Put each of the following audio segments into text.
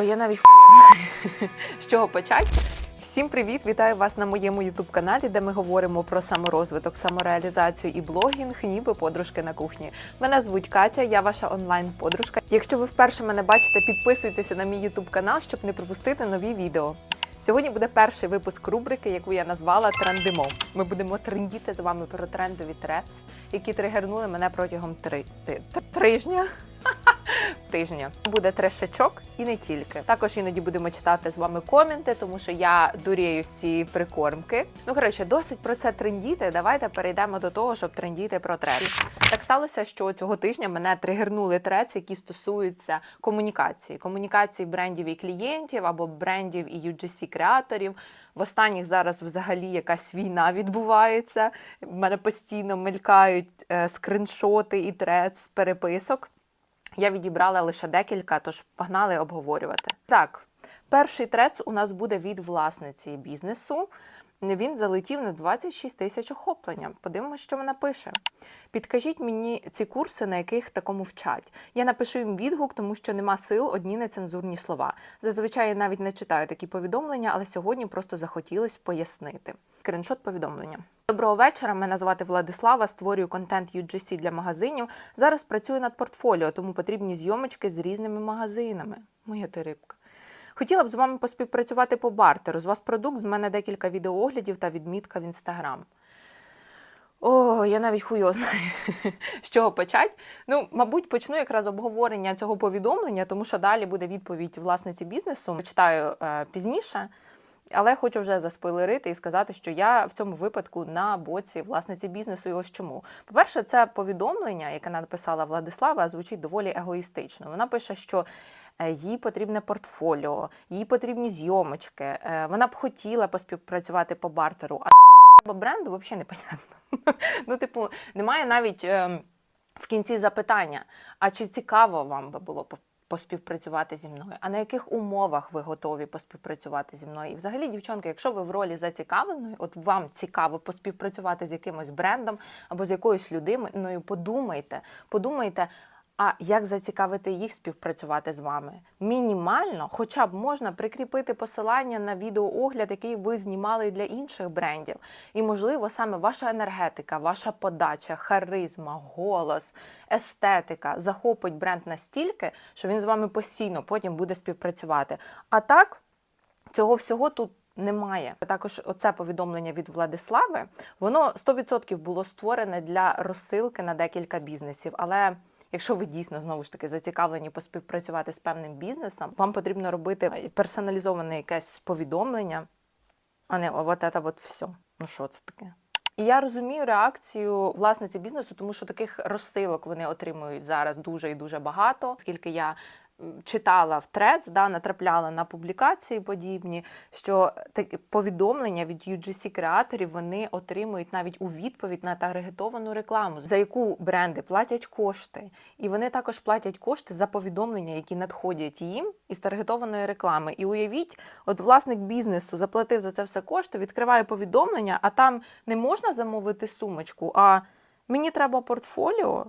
О, я навіть знаю, з чого почати. Всім привіт! Вітаю вас на моєму youtube каналі, де ми говоримо про саморозвиток, самореалізацію і блогінг, ніби подружки на кухні. Мене звуть Катя, я ваша онлайн-подружка. Якщо ви вперше мене бачите, підписуйтеся на мій youtube канал, щоб не пропустити нові відео. Сьогодні буде перший випуск рубрики, яку я назвала Трендимо. Ми будемо трендіти з вами про трендові трец, які тригернули мене протягом три, ти- т- тижня. Буде трешачок і не тільки. Також іноді будемо читати з вами коменти, тому що я дурію з цієї прикормки. Ну коротше, досить про це трендіти. Давайте перейдемо до того, щоб трендіти про трец. Так сталося, що цього тижня мене тригернули трец, які стосуються комунікації, комунікації брендів і клієнтів або брендів і UGC креаторів. В останніх зараз взагалі якась війна відбувається. В мене постійно мелькають е, скриншоти і трец переписок. Я відібрала лише декілька, тож погнали обговорювати. Так, перший трец у нас буде від власниці бізнесу. Він залетів на 26 тисяч охоплення. Подивимося, що вона пише. Підкажіть мені ці курси, на яких такому вчать. Я напишу їм відгук, тому що нема сил одні нецензурні слова. Зазвичай я навіть не читаю такі повідомлення, але сьогодні просто захотілось пояснити. Скриншот повідомлення. Доброго вечора. Мене звати Владислава. Створюю контент UGC для магазинів. Зараз працюю над портфоліо, тому потрібні зйомочки з різними магазинами. Моя ти рибка. Хотіла б з вами поспівпрацювати по бартеру. З вас продукт, з мене декілька відеооглядів та відмітка в інстаграм. О, я навіть хуйо знаю, з чого почати. Ну, мабуть, почну якраз обговорення цього повідомлення, тому що далі буде відповідь власниці бізнесу. Читаю е, пізніше, але хочу вже заспойлерити і сказати, що я в цьому випадку на боці власниці бізнесу. І ось чому. По-перше, це повідомлення, яке написала Владислава, звучить доволі егоїстично. Вона пише, що е, їй потрібне портфоліо, їй потрібні зйомочки. е, Вона б хотіла поспівпрацювати по бартеру. А це треба бренду, взагалі непонятно. Ну, типу, немає навіть ем, в кінці запитання: а чи цікаво вам би було поспівпрацювати зі мною? А на яких умовах ви готові поспівпрацювати зі мною? І взагалі, дівчонки, якщо ви в ролі зацікавленої, от вам цікаво поспівпрацювати з якимось брендом або з якоюсь людиною, подумайте, подумайте. А як зацікавити їх співпрацювати з вами? Мінімально, хоча б можна прикріпити посилання на відеоогляд, який ви знімали для інших брендів. І, можливо, саме ваша енергетика, ваша подача, харизма, голос, естетика захопить бренд настільки, що він з вами постійно потім буде співпрацювати. А так, цього всього тут. Немає також оце повідомлення від Владислави. Воно 100% було створене для розсилки на декілька бізнесів. Але якщо ви дійсно знову ж таки зацікавлені поспівпрацювати з певним бізнесом, вам потрібно робити персоналізоване якесь повідомлення, а не от це от все. Ну що це таке? І я розумію реакцію власниці бізнесу, тому що таких розсилок вони отримують зараз дуже і дуже багато. Скільки я читала в трец, да, натрапляла на публікації подібні, що такі повідомлення від UGC креаторів вони отримують навіть у відповідь на таргетовану рекламу, за яку бренди платять кошти. І вони також платять кошти за повідомлення, які надходять їм із таргетованої реклами. І уявіть, от власник бізнесу заплатив за це все кошти, відкриває повідомлення, а там не можна замовити сумочку, а мені треба портфоліо.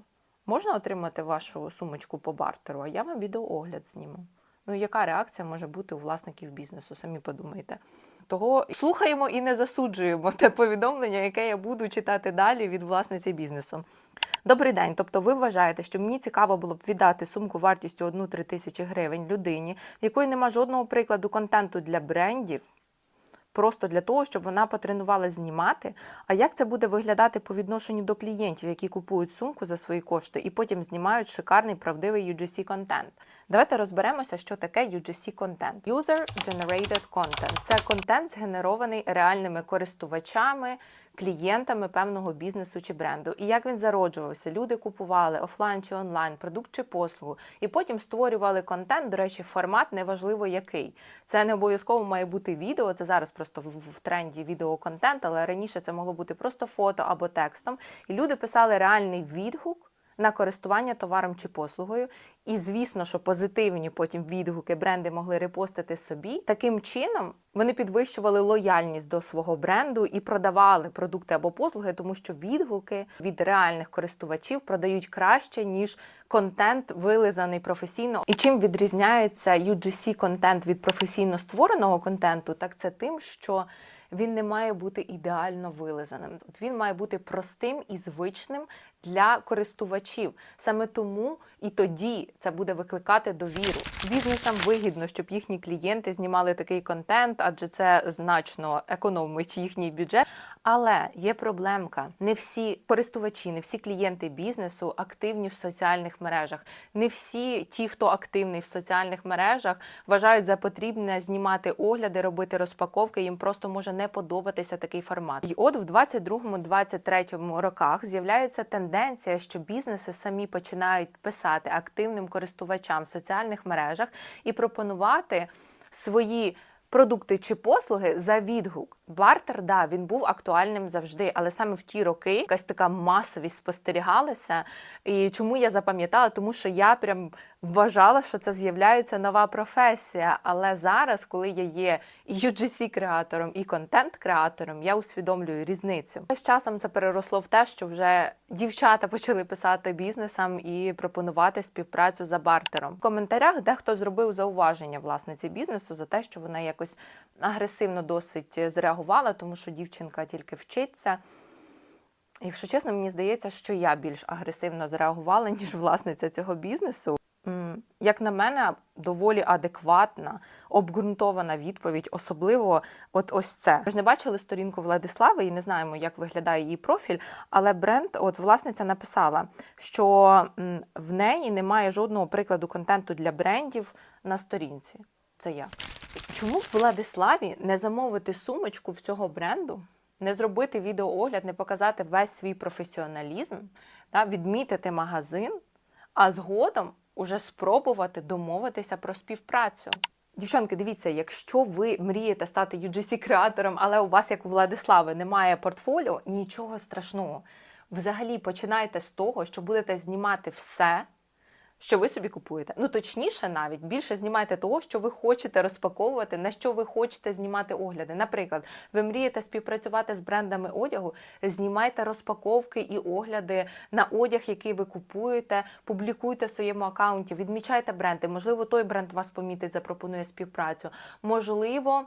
Можна отримати вашу сумочку по бартеру, а я вам відеоогляд зніму. Ну, яка реакція може бути у власників бізнесу? Самі подумайте. Того слухаємо і не засуджуємо те повідомлення, яке я буду читати далі від власниці бізнесу. Добрий день. Тобто, ви вважаєте, що мені цікаво було б віддати сумку вартістю 1-3 тисячі гривень людині, в якої нема жодного прикладу контенту для брендів, просто для того, щоб вона потренувалася знімати. А як це буде виглядати по відношенню до клієнтів, які купують сумку за свої кошти і потім знімають шикарний правдивий UGC контент? Давайте розберемося, що таке UGC контент. User Generated Content – це контент, згенерований реальними користувачами, клієнтами певного бізнесу чи бренду. І як він зароджувався? Люди купували офлайн чи онлайн, продукт чи послугу, і потім створювали контент. До речі, формат неважливо який. Це не обов'язково має бути відео. Це зараз просто в тренді відеоконтент, але раніше це могло бути просто фото або текстом. І люди писали реальний відгук на користування товаром чи послугою. І звісно, що позитивні потім відгуки бренди могли репостити собі. Таким чином вони підвищували лояльність до свого бренду і продавали продукти або послуги, тому що відгуки від реальних користувачів продають краще ніж контент, вилизаний професійно. І чим відрізняється UGC контент від професійно створеного контенту, так це тим, що він не має бути ідеально вилизаним. Він має бути простим і звичним для користувачів. Саме тому і тоді це буде викликати довіру. Бізнесам вигідно, щоб їхні клієнти знімали такий контент, адже це значно економить їхній бюджет. Але є проблемка: не всі користувачі, не всі клієнти бізнесу активні в соціальних мережах. Не всі ті, хто активний в соціальних мережах, вважають за потрібне знімати огляди, робити розпаковки. Їм просто може не подобатися такий формат. І от в 22-23 роках з'являється тенденція, що бізнеси самі починають писати активним користувачам в соціальних мережах і пропонувати свої. Продукти чи послуги за відгук. Бартер, да, він був актуальним завжди, але саме в ті роки якась така масовість спостерігалася. І чому я запам'ятала? Тому що я прям вважала, що це з'являється нова професія. Але зараз, коли я є і UGC-креатором, і контент-креатором, я усвідомлюю різницю. З часом це переросло в те, що вже дівчата почали писати бізнесам і пропонувати співпрацю за бартером. В коментарях дехто зробив зауваження власниці бізнесу за те, що вона якось агресивно досить зреагувала, тому що дівчинка тільки вчиться. Якщо чесно, мені здається, що я більш агресивно зреагувала, ніж власниця цього бізнесу. Як на мене, доволі адекватна, обґрунтована відповідь, особливо от ось це. Ми ж не бачили сторінку Владислави і не знаємо, як виглядає її профіль. Але бренд, от власниця написала, що в неї немає жодного прикладу контенту для брендів на сторінці. Це як? Чому б Владиславі не замовити сумочку в цього бренду, не зробити відеоогляд, не показати весь свій професіоналізм, та, відмітити магазин, а згодом уже спробувати домовитися про співпрацю? Дівчонки, дивіться, якщо ви мрієте стати UGC-креатором, але у вас, як у Владислави, немає портфоліо, нічого страшного. Взагалі починайте з того, що будете знімати все, що ви собі купуєте. Ну, точніше, навіть більше знімайте того, що ви хочете розпаковувати, на що ви хочете знімати огляди. Наприклад, ви мрієте співпрацювати з брендами одягу, знімайте розпаковки і огляди на одяг, який ви купуєте, публікуйте в своєму аккаунті, відмічайте бренди. Можливо, той бренд вас помітить, запропонує співпрацю. Можливо.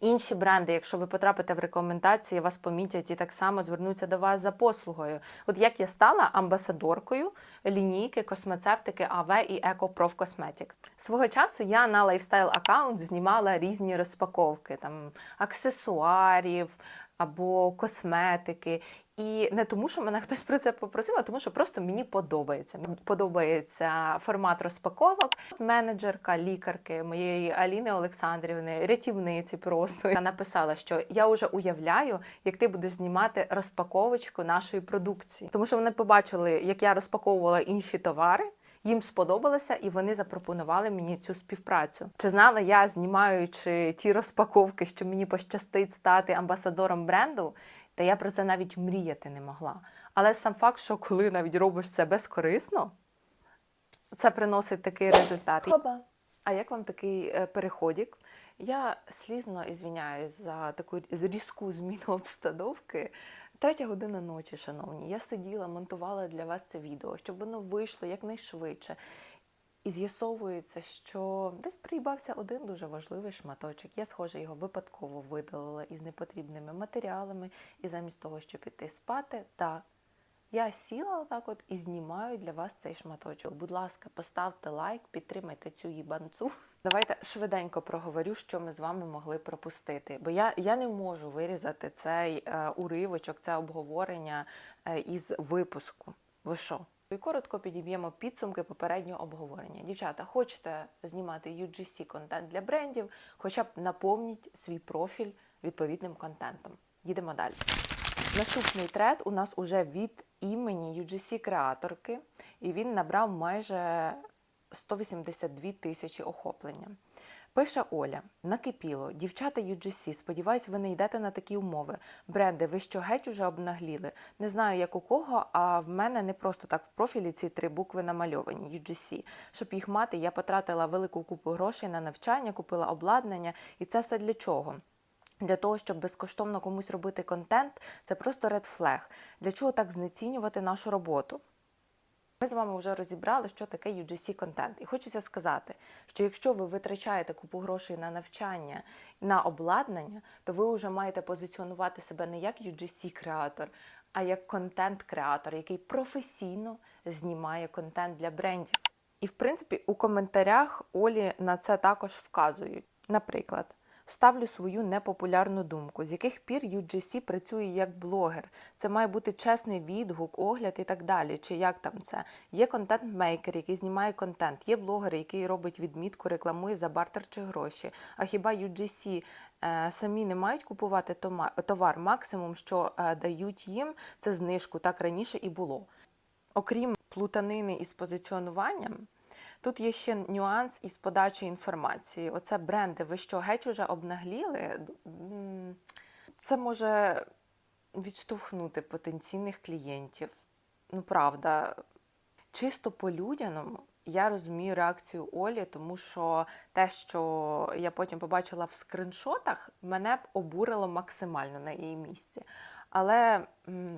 Інші бренди, якщо ви потрапите в рекомендації, вас помітять і так само звернуться до вас за послугою. От як я стала амбасадоркою лінійки космецевтики АВ і Еко Cosmetics. Свого часу я на лайфстайл аккаунт знімала різні розпаковки там аксесуарів або косметики. І не тому, що мене хтось про це попросив, а тому, що просто мені подобається. Мені подобається формат розпаковок. Менеджерка, лікарки моєї Аліни Олександрівни, рятівниці просто я написала, що я вже уявляю, як ти будеш знімати розпаковочку нашої продукції, тому що вони побачили, як я розпаковувала інші товари. Їм сподобалося, і вони запропонували мені цю співпрацю. Чи знала я, знімаючи ті розпаковки, що мені пощастить стати амбасадором бренду? Та я про це навіть мріяти не могла. Але сам факт, що коли навіть робиш це безкорисно, це приносить такий результат. Хоба. А як вам такий е, переходик? Я слізно ізвиняюсь за таку різку зміну обстановки. Третя година ночі, шановні. Я сиділа, монтувала для вас це відео, щоб воно вийшло якнайшвидше. І з'ясовується, що десь приїбався один дуже важливий шматочок. Я, схоже, його випадково видалила із непотрібними матеріалами, і замість того, щоб піти спати, та я сіла отак от і знімаю для вас цей шматочок. Будь ласка, поставте лайк, підтримайте цю їбанцу. Давайте швиденько проговорю, що ми з вами могли пропустити. Бо я, я не можу вирізати цей е, уривочок, це обговорення е, із випуску. Ви що? І коротко підіб'ємо підсумки попереднього обговорення. Дівчата, хочете знімати UGC контент для брендів, хоча б наповніть свій профіль відповідним контентом. Їдемо далі. Наступний тред у нас уже від імені UGC креаторки, і він набрав майже 182 тисячі охоплення. Пише Оля, накипіло, дівчата UGC, сподіваюсь, ви не йдете на такі умови. Бренди, ви що геть уже обнагліли? Не знаю, як у кого, а в мене не просто так в профілі ці три букви намальовані UGC. Щоб їх мати, я потратила велику купу грошей на навчання, купила обладнання, і це все для чого? Для того, щоб безкоштовно комусь робити контент, це просто red flag. Для чого так знецінювати нашу роботу? Ми з вами вже розібрали, що таке UGC контент. І хочеться сказати, що якщо ви витрачаєте купу грошей на навчання, на обладнання, то ви вже маєте позиціонувати себе не як UGC-креатор, а як контент-креатор, який професійно знімає контент для брендів. І в принципі у коментарях Олі на це також вказують. Наприклад, ставлю свою непопулярну думку, з яких пір UGC працює як блогер. Це має бути чесний відгук, огляд і так далі. Чи як там це? Є контент-мейкер, який знімає контент, є блогер, який робить відмітку, рекламує за бартер чи гроші. А хіба UGC е, самі не мають купувати товар? Максимум, що е, дають їм, це знижку. Так раніше і було. Окрім плутанини із позиціонуванням, тут є ще нюанс із подачею інформації. Оце бренди, ви що геть уже обнагліли? Це може відштовхнути потенційних клієнтів. Ну, правда, чисто по-людяному я розумію реакцію Олі, тому що те, що я потім побачила в скриншотах, мене б обурило максимально на її місці. Але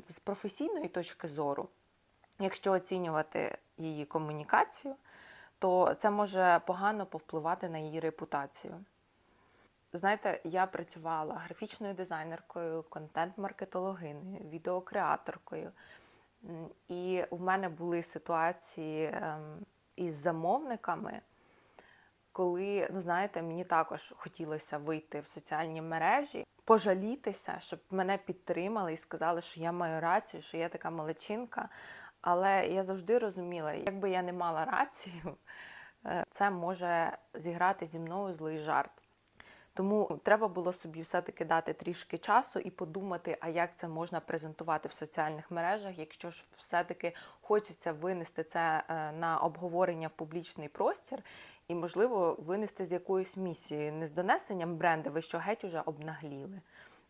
з професійної точки зору, якщо оцінювати її комунікацію, то це може погано повпливати на її репутацію. Знаєте, я працювала графічною дизайнеркою, контент-маркетологиною, відеокреаторкою. І в мене були ситуації ем, із замовниками, коли, ну знаєте, мені також хотілося вийти в соціальні мережі, пожалітися, щоб мене підтримали і сказали, що я маю рацію, що я така молодчинка. Але я завжди розуміла, якби я не мала рацію, е, це може зіграти зі мною злий жарт. Тому треба було собі все-таки дати трішки часу і подумати, а як це можна презентувати в соціальних мережах, якщо ж все-таки хочеться винести це е, на обговорення в публічний простір і, можливо, винести з якоюсь місією, не з донесенням бренду, ви що геть уже обнагліли.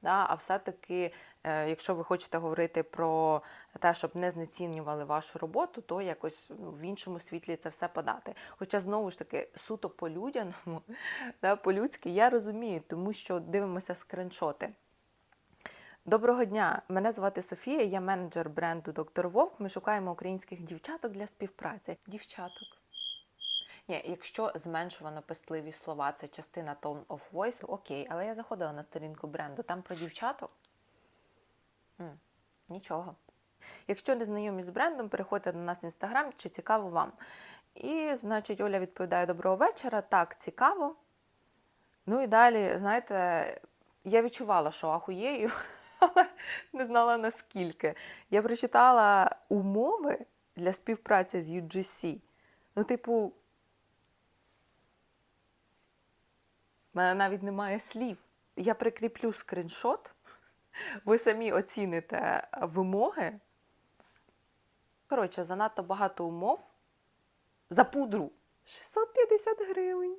Да, а все-таки, е, якщо ви хочете говорити про те, щоб не знецінювали вашу роботу, то якось ну, в іншому світлі це все подати. Хоча знову ж таки суто по-людяному, да, по-людськи, я розумію, тому що дивимося скриншоти. Доброго дня! Мене звати Софія, я менеджер бренду Доктор Вовк. Ми шукаємо українських дівчаток для співпраці. Дівчаток. Ні, якщо зменшувано пестливі слова, це частина tone of voice, окей, але я заходила на сторінку бренду, там про дівчаток. М, нічого. Якщо не знайомі з брендом, переходьте до нас в інстаграм, чи цікаво вам. І, значить, Оля відповідає: Доброго вечора. Так, цікаво. Ну і далі, знаєте, я відчувала, що ахуєю, але не знала наскільки. Я прочитала умови для співпраці з UGC. Ну, типу, в мене навіть немає слів. Я прикріплю скріншот, ви самі оціните вимоги. Коротше, занадто багато умов за пудру 650 гривень.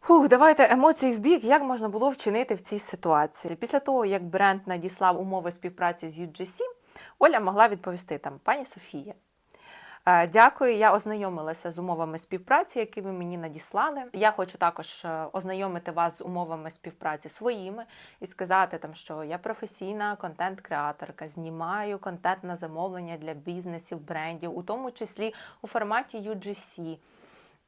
Фух, давайте емоції в бік. Як можна було вчинити в цій ситуації? Після того, як бренд надіслав умови співпраці з UGC, Оля могла відповісти там: пані Софія. Е, Дякую, я ознайомилася з умовами співпраці, які ви мені надіслали. Я хочу також е, ознайомити вас з умовами співпраці своїми і сказати, там, що я професійна контент-креаторка, знімаю контент на замовлення для бізнесів, брендів, у тому числі у форматі UGC.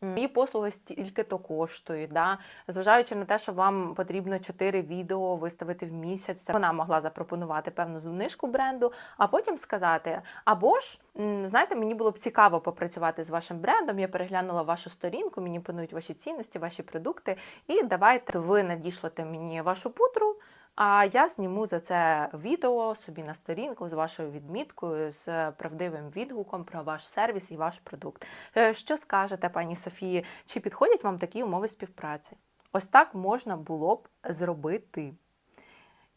Мої послуги стільки то коштують, да? зважаючи на те, що вам потрібно 4 відео виставити в місяць, вона могла запропонувати певну знижку бренду, а потім сказати: або ж, знаєте, мені було б цікаво попрацювати з вашим брендом. Я переглянула вашу сторінку, мені панують ваші цінності, ваші продукти. І давайте ви надішлете мені вашу пудру. А я зніму за це відео собі на сторінку з вашою відміткою, з правдивим відгуком про ваш сервіс і ваш продукт. Е, Що скажете, пані Софії? Чи підходять вам такі умови співпраці? Ось так можна було б зробити.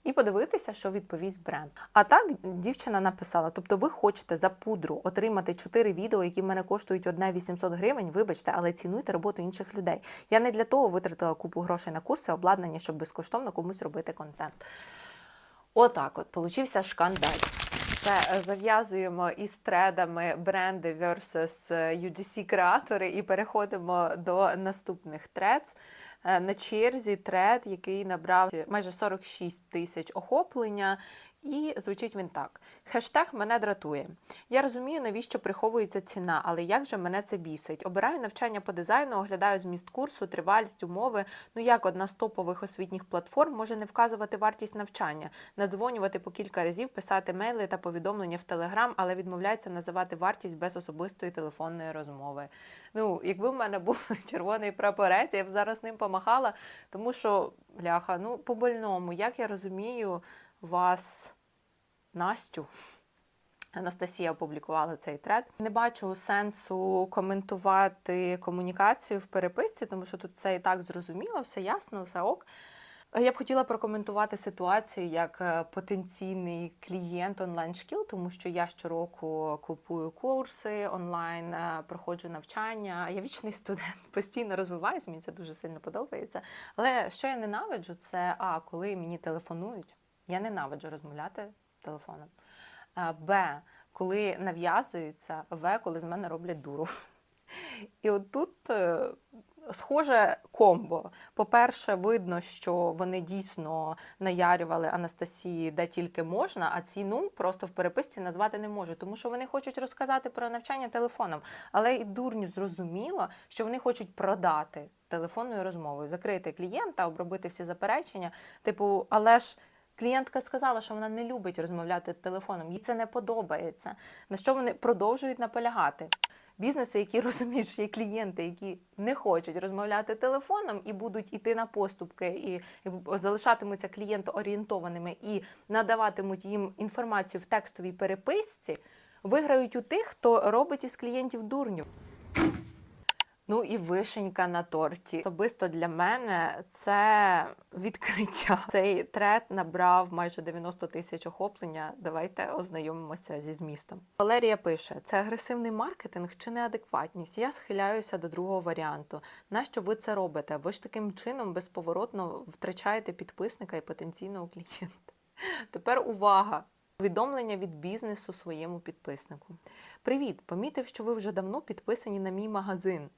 І подивитися, що відповість бренд. А так дівчина написала: тобто, ви хочете за пудру отримати 4 відео, які в мене коштують одне 800 гривень. Вибачте, але цінуйте роботу інших людей. Я не для того витратила купу грошей на курси, обладнання, щоб безкоштовно комусь робити контент. Отак, от получився шкандаль. Все е, зав'язуємо із тредами бренди versus UGC креатори і переходимо до наступних тредс. Е, На черзі тред, який набрав майже 46 тисяч охоплення. І звучить він так: хештег мене дратує. Я розумію, навіщо приховується ціна, але як же мене це бісить? Обираю навчання по дизайну, оглядаю зміст курсу, тривалість, умови. Ну як одна з топових освітніх платформ може не вказувати вартість навчання, надзвонювати по кілька разів, писати мейли та повідомлення в Телеграм, але відмовляється називати вартість без особистої телефонної розмови. Ну, якби в мене був червоний прапорець, я б зараз ним помахала, тому що бляха, ну по больному, як я розумію вас, Настю. Анастасія опублікувала цей тред. Не бачу сенсу коментувати комунікацію в переписці, тому що тут все і так зрозуміло, все ясно, все ок. Я б хотіла прокоментувати ситуацію як е, потенційний клієнт онлайн-шкіл, тому що я щороку купую курси онлайн, е, проходжу навчання. Я вічний студент, постійно розвиваюся, мені це дуже сильно подобається. Але що я ненавиджу, це а коли мені телефонують. Я ненавиджу розмовляти телефоном. Б, коли нав'язуються, В, коли з мене роблять дуру. І от тут е, схоже комбо. По-перше, видно, що вони дійсно наярювали Анастасії де тільки можна, а ціну просто в переписці назвати не можу, тому що вони хочуть розказати про навчання телефоном. Але і дурню зрозуміло, що вони хочуть продати телефонною розмовою, закрити клієнта, обробити всі заперечення. Типу, але ж. Клієнтка сказала, що вона не любить розмовляти телефоном, їй це не подобається. На що вони продовжують наполягати? Бізнеси, які розуміють, що є клієнти, які не хочуть розмовляти телефоном і будуть іти на поступки, і, залишатимуться клієнтоорієнтованими і надаватимуть їм інформацію в текстовій переписці, виграють у тих, хто робить із клієнтів дурню. Ну і вишенька на торті. Особисто для мене це відкриття. Цей трет набрав майже 90 тисяч охоплення. Давайте ознайомимося зі змістом. Валерія пише: це агресивний маркетинг чи неадекватність. Я схиляюся до другого варіанту. Нащо ви це робите? Ви ж таким чином безповоротно втрачаєте підписника і потенційного клієнта. Тепер увага! Повідомлення від бізнесу своєму підписнику. Привіт! Помітив, що ви вже давно підписані на мій магазин.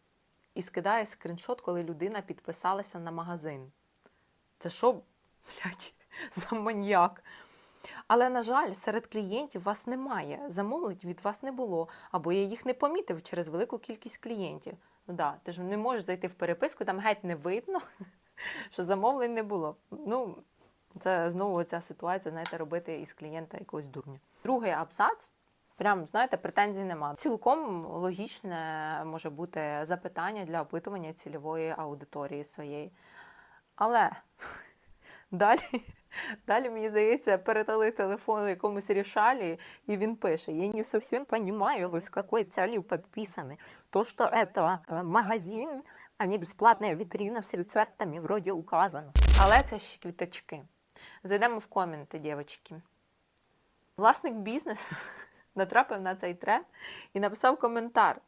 І скидає скріншот, коли людина підписалася на магазин. Це що, блядь, за маньяк? Але, на жаль, серед клієнтів вас немає. Замовлень від вас не було, або я їх не помітив через велику кількість клієнтів. Ну да, ти ж не можеш зайти в переписку, там геть не видно, що замовлень не було. Ну, це знову ця ситуація, знаєте, робити із клієнта якогось дурня. Другий абзац. Прям, знаєте, претензій нема. Цілком логічне може бути запитання для опитування цільової аудиторії своєї. Але далі, далі мені здається, передали телефон якомусь рішалі, і він пише: Я не зовсім розумію, ви з якою целью підписані. То, що це э, магазин, а не безплатна вітрина з рецептами, вроді указано. Але це ще квіточки. Зайдемо в коменти, дівчатки. Власник бізнесу натрапив на цей тренд і написав коментар.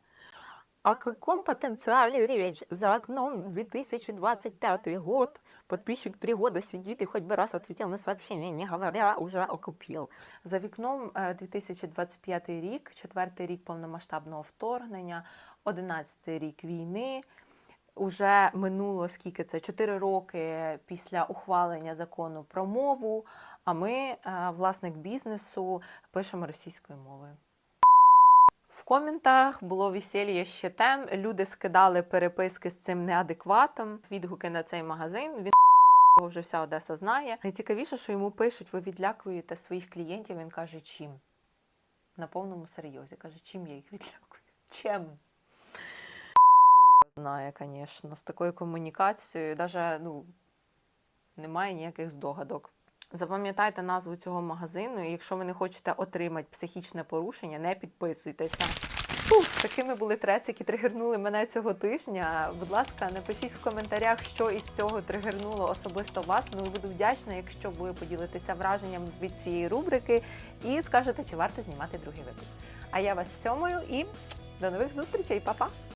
О каком потенциале речь? За окном 2025 год. Подписчик три года сидит и хоть бы раз ответил на сообщение, не говоря, уже окупил. За вікном е, 2025 рік, четвертий рік повномасштабного вторгнення, одинадцятий рік війни. Уже минуло скільки це? Чотири роки після ухвалення закону про мову. А ми, е, власник бізнесу, пишемо російською мовою. В коментах було весілля ще тем. Люди скидали переписки з цим неадекватом, відгуки на цей магазин. Він його вже вся Одеса знає. Найцікавіше, що йому пишуть, ви відлякуєте своїх клієнтів. Він каже, чим? На повному серйозі. Каже, чим я їх відлякую? Чим? Знає, звісно, з такою комунікацією, навіть ну, немає ніяких здогадок. Запам'ятайте назву цього магазину, і якщо ви не хочете отримати психічне порушення, не підписуйтеся. Фух, такими були треці, які тригернули мене цього тижня. Будь ласка, напишіть в коментарях, що із цього тригернуло особисто вас. Ну буду вдячна, якщо ви поділитеся враженням від цієї рубрики і скажете, чи варто знімати другий випуск. А я вас цьомую і до нових зустрічей, Па-па!